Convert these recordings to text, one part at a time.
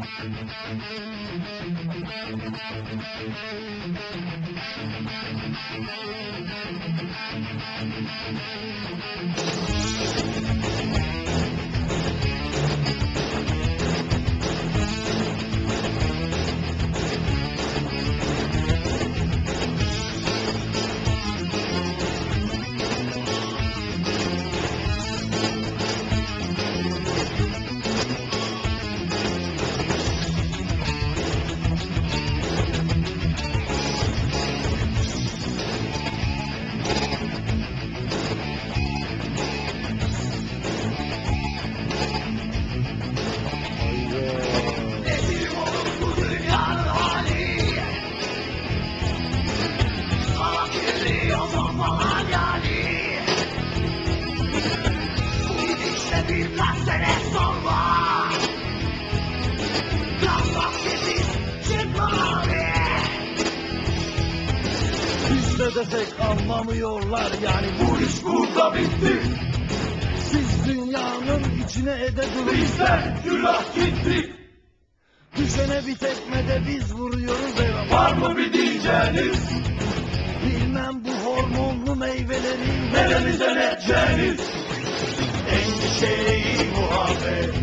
Thank you. Biz de desek anlamıyorlar yani bu iş burada bitti. Siz dünyanın içine ede durun Bizden külah gitti. Düşene bir tekmede biz vuruyoruz eyvallah Var mı bir diyeceğiniz? Bilmem bu hormonlu meyvelerin Neremize edeceğiniz? Endişeyi muhabbet.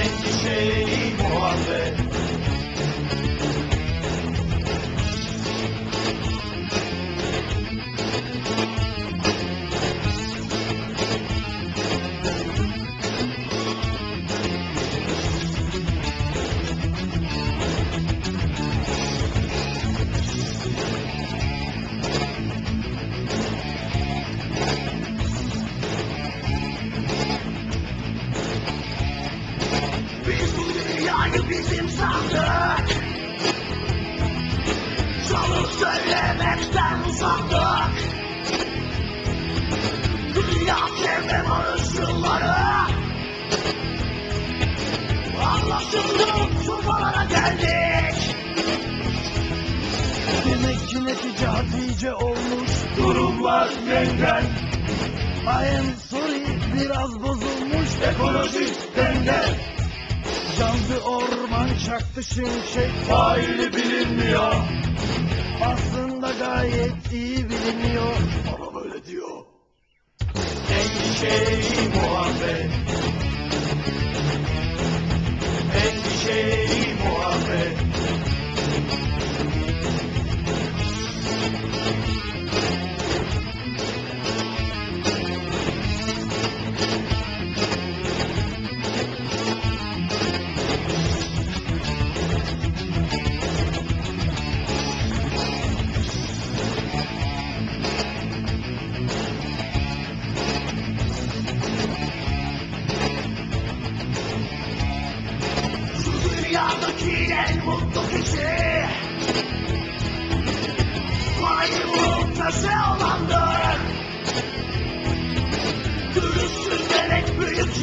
Endişeyi muhabbet dünyayı bizim sandık. Çalıp söylemekten uzaktık. Dünya çevre barışçıları. Anlaşıldı, turbalara geldik. Demek ki netice hatice olmuş Durumlar yengen, I am sorry biraz bozulmuş ekolojik denge. Yandı orman çaktı şimşek Faili bilinmiyor. Aslında gayet iyi biliniyor Ama böyle diyor. Endişeyi muhabbet Endişeyi muhabbet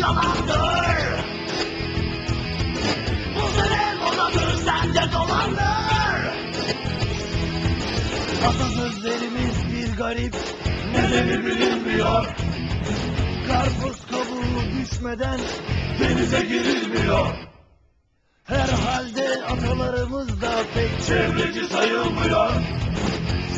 yalandır Bu sene modadır sende dolandır Atasözlerimiz bir garip Nedeni bilinmiyor Karpuz kabuğu düşmeden Denize girilmiyor Herhalde atalarımız da pek Çevreci sayılmıyor.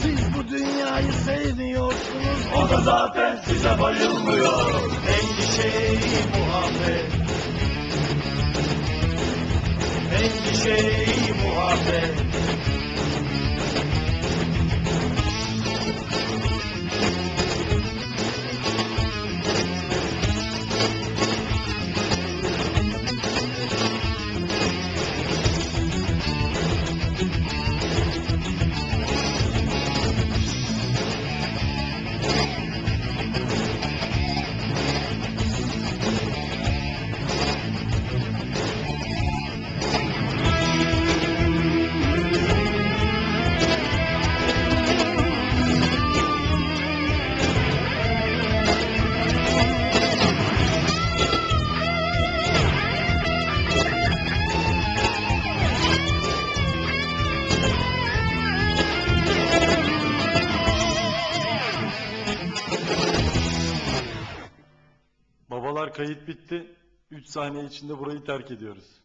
Siz bu dünyayı sevmiyorsunuz. O da zaten size bayılmıyor. Endişeyi muhabbet. Endişeyi kayıt bitti. 3 saniye içinde burayı terk ediyoruz.